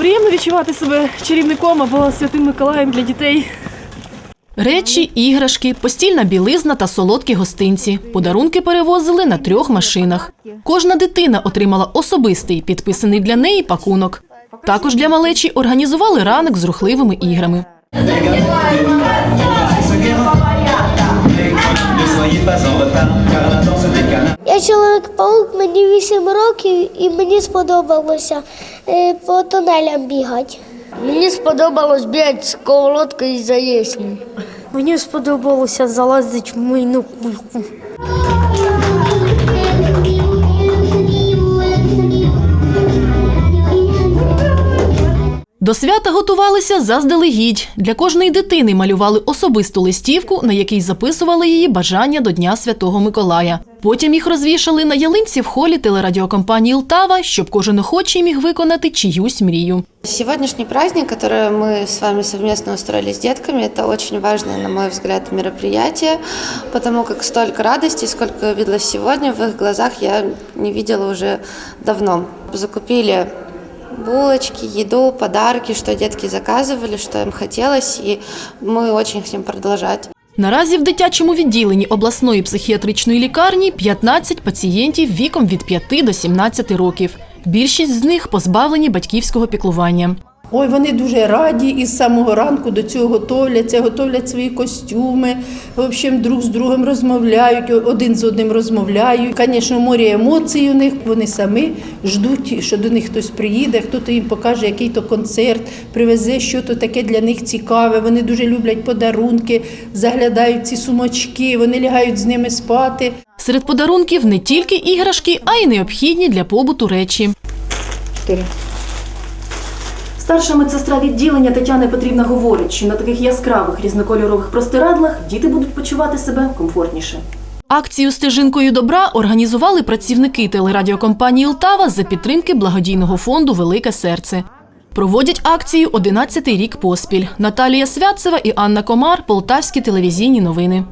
Приємно відчувати себе чарівником або святим Миколаєм для дітей. Речі, іграшки, постільна білизна та солодкі гостинці. Подарунки перевозили на трьох машинах. Кожна дитина отримала особистий, підписаний для неї пакунок. Також для малечі організували ранок з рухливими іграми. Я чоловік-паук, мені 8 років і мені сподобалося е, по тунелям бігати. Мені сподобалось бігати з колодкою і заєсню. Мені сподобалося залазити в мийну кульку. До свята готувалися заздалегідь. Для кожної дитини малювали особисту листівку, на якій записували її бажання до Дня Святого Миколая. Потім їх розвішали на ялинці в холі телерадіокомпанії «Лтава», щоб кожен охочий міг виконати чиюсь мрію. Сегодняшний праздник, который мы с вами совместно устроили с детками, это очень важное, на мой взгляд, мероприятие, потому как столько радости, сколько я видела сегодня, в их глазах я не видела уже давно. Закупили булочки, еду, подарки, что детки заказывали, что им хотелось, и мы очень хотим продолжать. Наразі в дитячому відділенні обласної психіатричної лікарні 15 пацієнтів віком від 5 до 17 років. Більшість з них позбавлені батьківського піклування. Ой, вони дуже раді і з самого ранку до цього готовляться, готовлять свої костюми, в общем, друг з другом розмовляють, один з одним розмовляють. Звісно, море емоцій у них. Вони самі ждуть, що до них хтось приїде, хтось їм покаже який-то концерт, привезе щось таке для них цікаве. Вони дуже люблять подарунки, заглядають ці сумочки, вони лягають з ними спати. Серед подарунків не тільки іграшки, а й необхідні для побуту речі. Старша медсестра відділення Тетяна Петрівна говорить, що на таких яскравих різнокольорових простирадлах діти будуть почувати себе комфортніше. Акцію стежинкою добра організували працівники телерадіокомпанії «Лтава» за підтримки благодійного фонду Велике серце. Проводять акцію 11-й рік поспіль. Наталія Святцева і Анна Комар, Полтавські телевізійні новини.